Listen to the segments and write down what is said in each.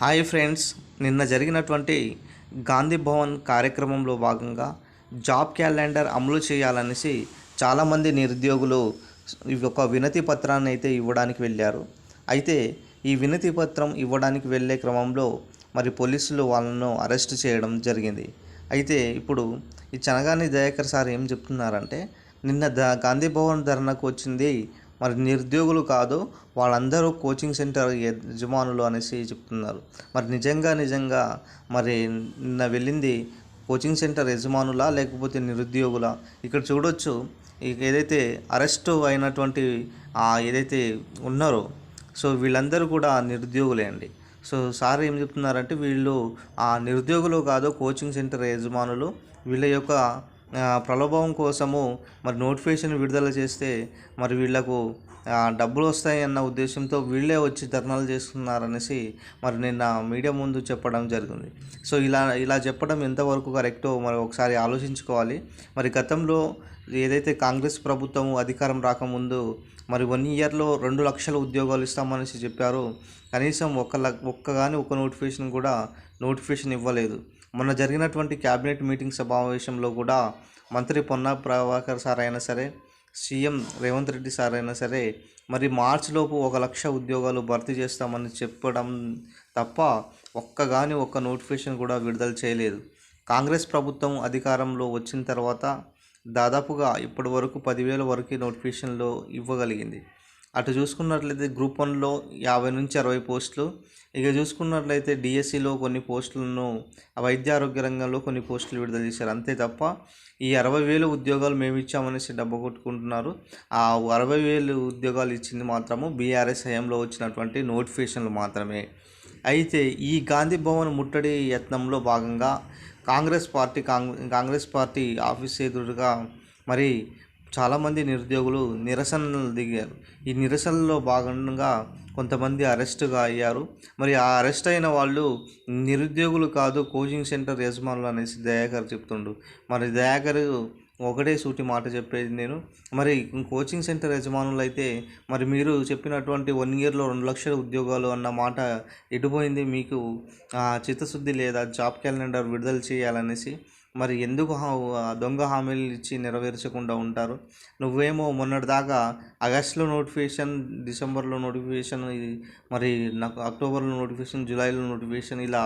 Hi friends నిన్న జరిగినటువంటి గాంధీ భవన్ కార్యక్రమంలో భాగంగా జాబ్ క్యాలెండర్ అమలు చేయాలనేసి చాలామంది నిరుద్యోగులు ఒక వినతి పత్రాన్ని అయితే ఇవ్వడానికి వెళ్ళారు. అయితే ఈ వినతి పత్రం ఇవ్వడానికి వెళ్ళే క్రమంలో మరి పోలీసులు వాళ్ళను అరెస్ట్ చేయడం జరిగింది. అయితే ఇప్పుడు ఈ చనగాని దయాకర్ సార్ ఏం చెప్తున్నారంటే నిన్న ద గాంధీ భవన్ ధర్నాకు వచ్చింది మరి నిరుద్యోగులు కాదు వాళ్ళందరూ కోచింగ్ సెంటర్ యజమానులు అనేసి చెప్తున్నారు. మరి నిజంగా నిజంగా మరి నిన్న వెళ్ళింది కోచింగ్ సెంటర్ యజమానులా లేకపోతే నిరుద్యోగులా? ఇక్కడ చూడొచ్చు ఏదైతే అరెస్ట్ అయినటువంటి ఏదైతే ఉన్నారో సో వీళ్ళందరూ కూడా నిరుద్యోగులే అండి. సో సార్ ఏం చెప్తున్నారంటే వీళ్ళు ఆ నిరుద్యోగులు కాదు కోచింగ్ సెంటర్ యజమానులు వీళ్ళ యొక్క ప్రలోభం కోసము మరి నోటిఫికేషన్ విడుదల చేస్తే మరి వీళ్ళకు డబ్బులు వస్తాయి అన్న ఉద్దేశంతో వీళ్ళే వచ్చి ధర్నాలు చేస్తున్నారనేసి మరి నిన్న మీడియా ముందు చెప్పడం జరిగింది. సో ఇలా ఇలా చెప్పడం ఎంతవరకు కరెక్టో మరి ఒకసారి ఆలోచించుకోవాలి. మరి గతంలో ఏదైతే కాంగ్రెస్ ప్రభుత్వం అధికారం రాకముందు మరి వన్ ఇయర్లో రెండు లక్షల ఉద్యోగాలు ఇస్తామనేసి చెప్పారు కనీసం ఒక్క ల ఒక్క కానీ ఒక్క నోటిఫికేషన్ కూడా నోటిఫికేషన్ ఇవ్వలేదు. మొన్న జరిగినటువంటి క్యాబినెట్ మీటింగ్ సమావేశంలో కూడా మంత్రి పొన్న ప్రభాకర్ సార్ అయినా సరే సీఎం రేవంత్ రెడ్డి సార్ అయినా సరే మరి మార్చిలోపు ఒక లక్ష ఉద్యోగాలు భర్తీ చేస్తామని చెప్పడం తప్ప ఒక్క కానీ ఒక్క నోటిఫికేషన్ కూడా విడుదల చేయలేదు. కాంగ్రెస్ ప్రభుత్వం అధికారంలో వచ్చిన తర్వాత దాదాపుగా ఇప్పటి వరకు పదివేల వరకు నోటిఫికేషన్లు ఇవ్వగలిగింది. అటు చూసుకున్నట్లయితే గ్రూప్ వన్లో యాభై నుంచి అరవై పోస్టులు. ఇక చూసుకున్నట్లయితే డిఎస్సిలో కొన్ని పోస్టులను వైద్య ఆరోగ్య రంగంలో కొన్ని పోస్టులు విడుదల చేశారు. అంతే తప్ప ఈ అరవై వేలు ఉద్యోగాలు మేము ఇచ్చామనేసి డబ్బు కొట్టుకుంటున్నారు. ఆ అరవై వేలు ఉద్యోగాలు ఇచ్చింది మాత్రము బీఆర్ఎస్ హయాంలో వచ్చినటువంటి నోటిఫికేషన్లు మాత్రమే. అయితే ఈ గాంధీ భవన్ ముట్టడి యత్నంలో భాగంగా Congress party Congress party office ఎదురుగా మరి చాలామంది నిరుద్యోగులు నిరసనలు దిగారు. ఈ నిరసనలో భాగంగా కొంతమంది అరెస్టుగా అయ్యారు. మరి ఆ అరెస్ట్ అయిన వాళ్ళు నిరుద్యోగులు కాదు కోచింగ్ సెంటర్ యజమానులు అనేసి దయాకర్ చెప్తుండు. మరి దయాకర్ ఒకటే సూటి మాట చెప్పేది నేను. మరి కోచింగ్ సెంటర్ యజమానులు అయితే మరి మీరు చెప్పినటువంటి వన్ ఇయర్లో రెండు లక్షల ఉద్యోగాలు అన్న మాట ఎటుపోయింది? మీకు ఆ, చిత్తశుద్ధి లేదా జాబ్ క్యాలెండర్ విడుదల చేయాలనేసి మరి ఎందుకు హా- దొంగ హామీలు ఇచ్చి నెరవేర్చకుండా ఉంటారు? నువ్వేమో మొన్నటిదాకా ఆగస్టులో నోటిఫికేషన్ డిసెంబర్లో నోటిఫికేషన్ మరి నాకు అక్టోబర్లో నోటిఫికేషన్ జూలైలో నోటిఫికేషన్ ఇలా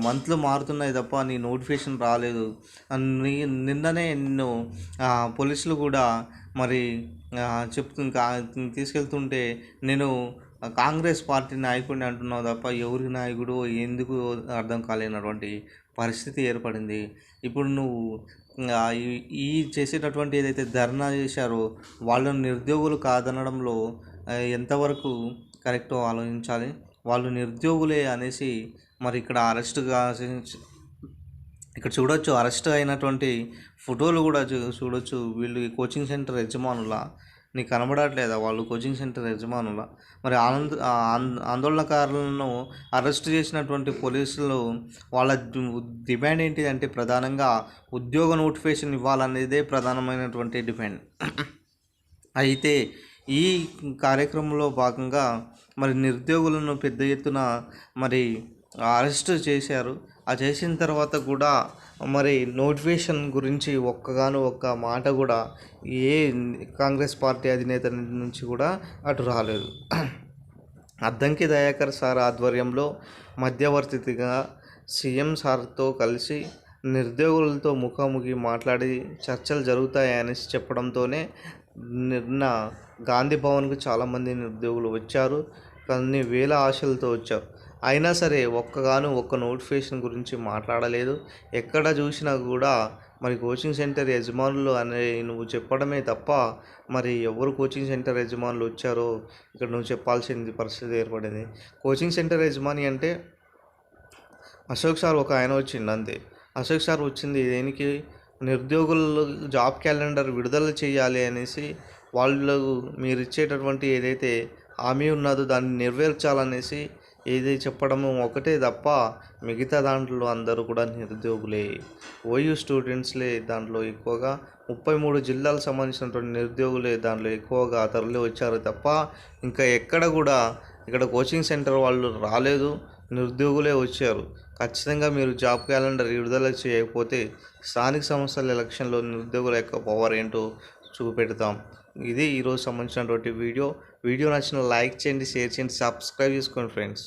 మంత్లు మారుతున్నాయి తప్ప నీ నోటిఫికేషన్ రాలేదు. నీ నిన్ననే నిన్ను పోలీసులు కూడా మరి చెప్తు తీసుకెళ్తుంటే నేను కాంగ్రెస్ పార్టీ నాయకుడిని అంటున్నావు తప్ప ఎవరి నాయకుడు ఎందుకు అర్థం కాలేనటువంటి పరిస్థితి ఏర్పడింది. ఇప్పుడు నువ్వు ఈ- చేసేటటువంటి ఏదైతే ధర్నా చేశారో వాళ్ళను నిరుద్యోగులు కాదనడంలో ఎంతవరకు కరెక్టో ఆలోచించాలి. వాళ్ళు నిరుద్యోగులే అనేసి మరి ఇక్కడ అరెస్ట్గా ఇక్కడ చూడొచ్చు అరెస్ట్ అయినటువంటి ఫోటోలు కూడా చూ చూడొచ్చు. వీళ్ళు ఈ కోచింగ్ సెంటర్ యజమానుల నీకు కనబడట్లేదా వాళ్ళు కోచింగ్ సెంటర్ యజమానుల? మరి ఆనంద ఆందోళనకారులను అరెస్ట్ చేసినటువంటి పోలీసులు వాళ్ళ డిమాండ్ ఏంటి అంటే ప్రధానంగా ఉద్యోగ నోటిఫికేషన్ ఇవ్వాలనేదే ప్రధానమైనటువంటి డిమాండ్. అయితే ఈ కార్యక్రమంలో భాగంగా మరి నిరుద్యోగులను పెద్ద ఎత్తున మరి అరెస్ట్ చేశారు. ఆ చేసిన తర్వాత కూడా మరి నోటిఫికేషన్ గురించి ఒక్కగాను ఒక్క మాట కూడా ఏ కాంగ్రెస్ పార్టీ అధినేత నుంచి కూడా అటు రాలేదు. అద్దంకి దయాకర్ సార్ ఆధ్వర్యంలో మధ్యవర్తిగా సీఎం సార్తో కలిసి నిరుద్యోగులతో ముఖాముఖి మాట్లాడి చర్చలు జరుగుతాయనేసి చెప్పడంతోనే నిన్న గాంధీ భవన్కు చాలామంది నిరుద్యోగులు వచ్చారు. కొన్ని వేల ఆశలతో వచ్చారు. అయినా సరే ఒక్కగాను ఒక్క నోటిఫికేషన్ గురించి మాట్లాడలేదు. ఎక్కడ చూసినా కూడా మరి కోచింగ్ సెంటర్ యజమానులు అనే నువ్వు చెప్పడమే తప్ప మరి ఎవరు కోచింగ్ సెంటర్ యజమానులు వచ్చారో ఇక్కడ నువ్వు చెప్పాల్సింది పరిస్థితి ఏర్పడింది. కోచింగ్ సెంటర్ యజమాని అంటే అశోక్ సార్ ఒక ఆయన వచ్చిండు అంతే. అశోక్ సార్ వచ్చింది దేనికి? నిరుద్యోగులు జాబ్ క్యాలెండర్ విడుదల చేయాలి అనేసి వాళ్ళు మీరు ఇచ్చేటటువంటి ఏదైతే హామీ ఉన్నదో దాన్ని నెరవేర్చాలనేసి ఏది చెప్పడము ఒకటే తప్ప మిగతా దాంట్లో అందరూ కూడా నిరుద్యోగులే. ఓయూ స్టూడెంట్స్లే దాంట్లో ఎక్కువగా. ముప్పై మూడు జిల్లాలకు సంబంధించినటువంటి నిరుద్యోగులే దాంట్లో ఎక్కువగా తరలి వచ్చారు తప్ప ఇంకా ఎక్కడ కూడా ఇక్కడ కోచింగ్ సెంటర్ వాళ్ళు రాలేదు నిరుద్యోగులే వచ్చారు. ఖచ్చితంగా మీరు జాబ్ క్యాలెండర్ విడుదల చేయకపోతే స్థానిక సంస్థల ఎలక్షన్లో నిరుద్యోగుల యొక్క పవర్ ఏంటో చూపెడతాం. ఇది ఈరోజు సంబంధించినటువంటి వీడియో. వీడియో నచ్చిన లైక్ చేయండి షేర్ చేయండి సబ్స్క్రైబ్ చేసుకోండి ఫ్రెండ్స్.